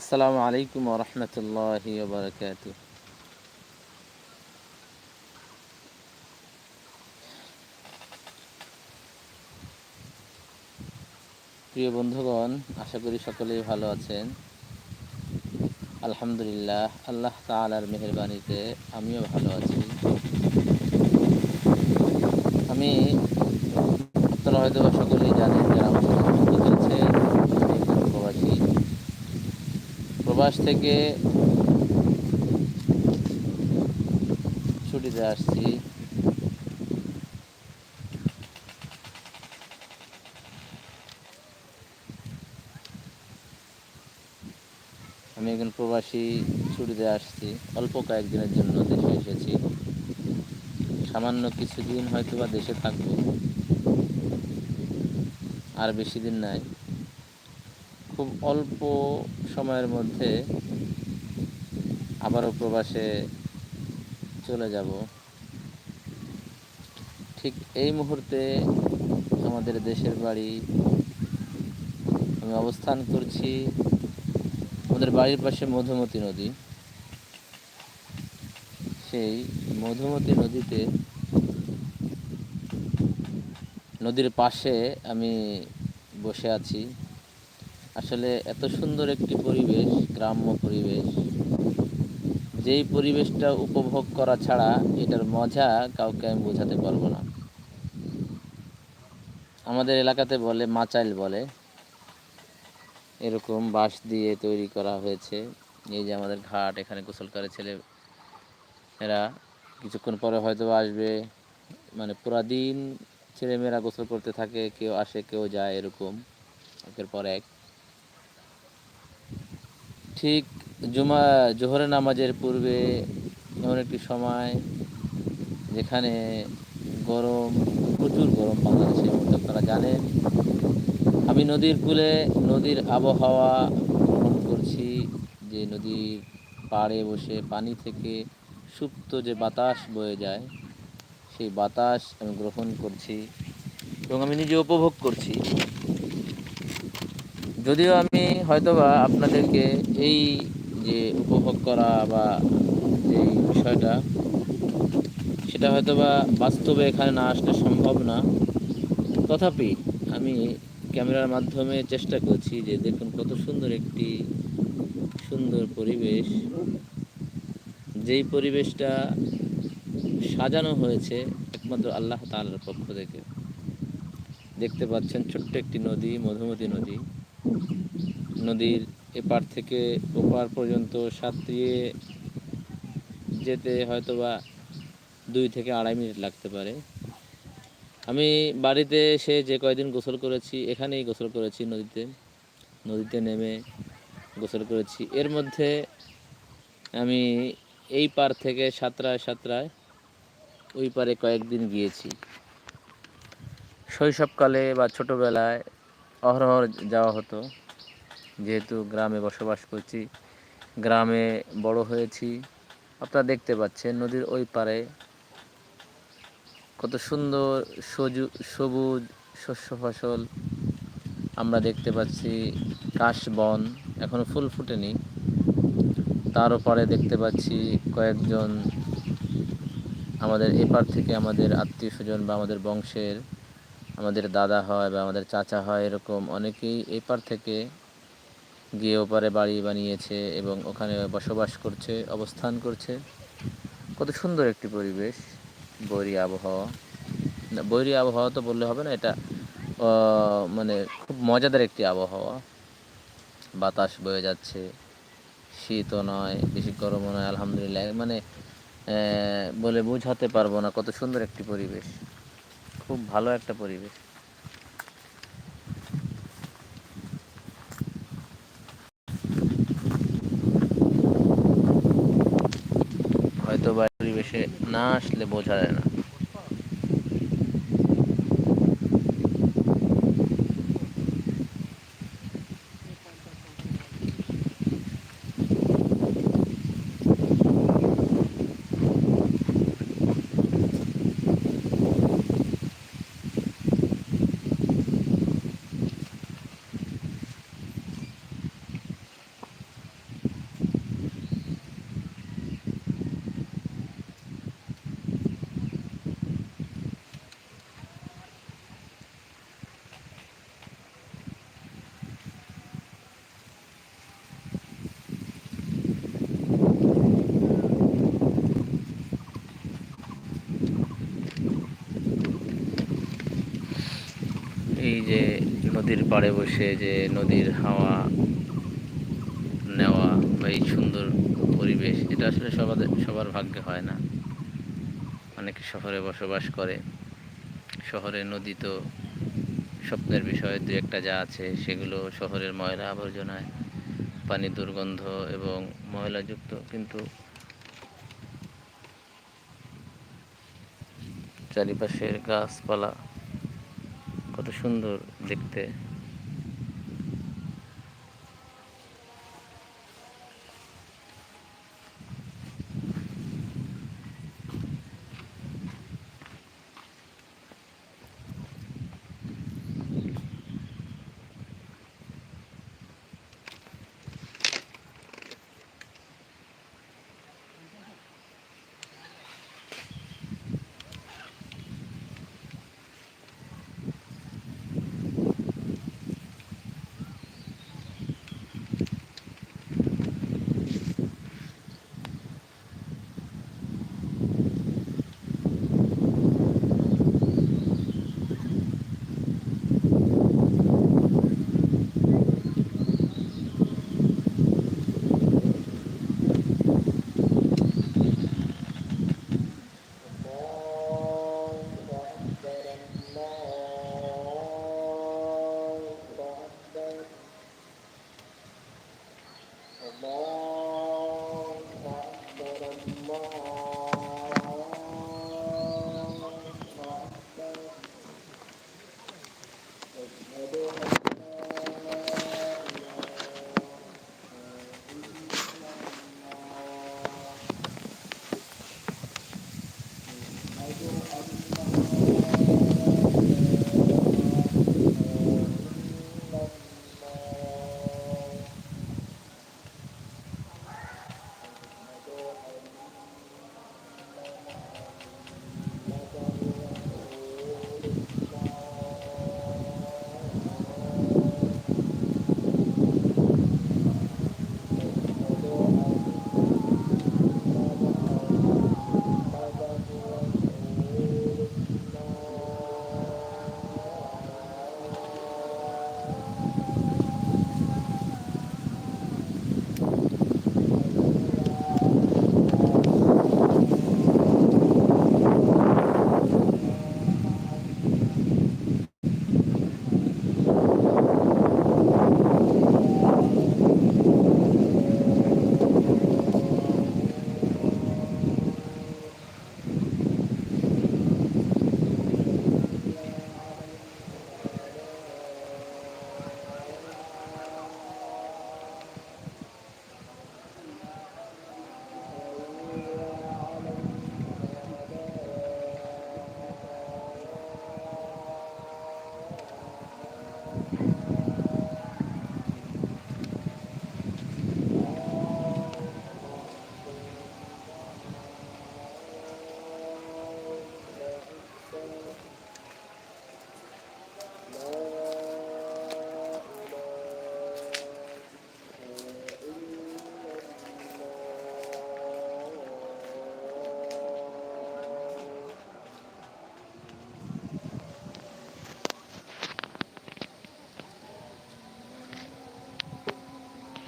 আসসালামু আলাইকুম রহমতুল্লাহি প্রিয় বন্ধুগণ, আশা করি সকলেই ভালো আছেন। আলহামদুলিল্লাহ, আল্লাহ তালার মেহরবানিতে আমিও ভালো আছি। আমি আপনারা হয়তো সকলেই জানেন প্রবাস থেকে ছুটিতে আসছি। আমি একজন প্রবাসী, ছুটিতে আসছি। অল্প কয়েকদিনের জন্য দেশে এসেছি। সামান্য কিছুদিন হয়তো বা দেশে থাকব। আর বেশি দিন নাই। খুব অল্প সময়ের মধ্যে আবারও প্রবাসে চলে যাব। ঠিক এই মুহূর্তে আমাদের দেশের বাড়ি আমি অবস্থান করছি আমাদের বাড়ির পাশে মধুমতি নদী। সেই মধুমতি নদীতে নদীর পাশে আমি বসে আছি। আসলে এত সুন্দর একটি পরিবেশ, গ্রাম্য পরিবেশ। যেই পরিবেশটা উপভোগ করা ছাড়া এটার মজা কাউকে আমি বোঝাতে পারব না। আমাদের এলাকাতে বলে, মাচাইল বলে। এরকম বাঁশ দিয়ে তৈরি করা হয়েছে। এই যে আমাদের ঘাট, এখানে গোসল করে ছেলে এরা কিছুক্ষণ পরে হয়তো আসবে। মানে পুরা দিন ছেলেমেয়েরা গোসল করতে থাকে, কেউ আসে, কেউ যায়, এরকম। একের পর এক। ঠিক জুমা, জোহরের নামাজের পূর্বে এমন একটি সময় যেখানে গরম, প্রচুর গরম বাংলাদেশে আপনারা জানেন। আমি নদীর কূলে, নদীর আবহাওয়া গ্রহণ করছি, যে নদীর পাড়ে বসে পানি থেকে সুপ্ত যে বাতাস বয়ে যায়, সেই বাতাস আমি গ্রহণ করছি এবং আমি নিজে উপভোগ করছি। যদিও আমি হয়তোবা আপনাদেরকে এই যে উপভোগ করা বা যে বিষয়টা, সেটা হয়তোবা বাস্তবে এখানে না আসলে সম্ভব না। তথাপি আমি ক্যামেরার মাধ্যমে চেষ্টা করছি যে দেখুন কত সুন্দর একটি সুন্দর পরিবেশ। যেই পরিবেশটা সাজানো হয়েছে একমাত্র আল্লাহ তালার পক্ষ থেকে। দেখতে পাচ্ছেন ছোট্ট একটি নদী, মধুমতি নদী। নদীর এপার থেকে ওপার পর্যন্ত সাঁতরিয়ে যেতে হয়তোবা দুই থেকে আড়াই মিনিট লাগতে পারে। আমি বাড়িতে এসে যে কয়দিন গোসল করেছি, এখানেই গোসল করেছি নদীতে। নদীতে নেমে গোসল করেছি। এর মধ্যে আমি এই পার থেকে সাঁতরায় সাঁতরায় ওই পারে কয়েকদিন গিয়েছি। শৈশবকালে বা ছোটোবেলায় অহরহ যাওয়া হতো। যেহেতু গ্রামে বসবাস করছি, গ্রামে বড় হয়েছি, আপনারা দেখতে পাচ্ছেন নদীর ওই পারে কত সুন্দর সজু, সবুজ শস্য ফসল আমরা দেখতে পাচ্ছি কাশবন এখনও ফুল ফুটেনি। তার ওপারে দেখতে পাচ্ছি কয়েকজন আমাদের এপার থেকে আমাদের আত্মীয় স্বজন বা আমাদের বংশের আমাদের দাদা হয় বা আমাদের চাচা হয়, এরকম অনেকেই এপার থেকে গিয়ে ওপারে বাড়ি বানিয়েছে এবং ওখানে বসবাস করছে, অবস্থান করছে। কত সুন্দর একটি পরিবেশ, বৈরী আবহাওয়া। বৈরী আবহাওয়া তো বললে হবে না, এটা মানে খুব মজাদার একটি আবহাওয়া। বাতাস বয়ে যাচ্ছে শীতও নয়, বেশি গরমও নয়, আলহামদুলিল্লাহ। মানে বলে বোঝাতে পারব না কত সুন্দর একটি পরিবেশ। খুব ভালো একটা পরিবেশ। হয়তো বা পরিবেশে না আসলে বোঝা যায় না। যে নদীর পাড়ে বসে যে নদীর হাওয়া নেওয়া বা এই সুন্দর পরিবেশ, এটা আসলে সবার সবার ভাগ্যে হয় না। অনেকে শহরে বসবাস করে। শহরে নদী তো স্বপ্নের বিষয় দু একটা যা আছে, সেগুলো শহরের ময়লা আবর্জনায়, পানি দুর্গন্ধ এবং ময়লাযুক্ত, কিন্তু চারিপাশের গাছপালা সুন্দর দেখতে।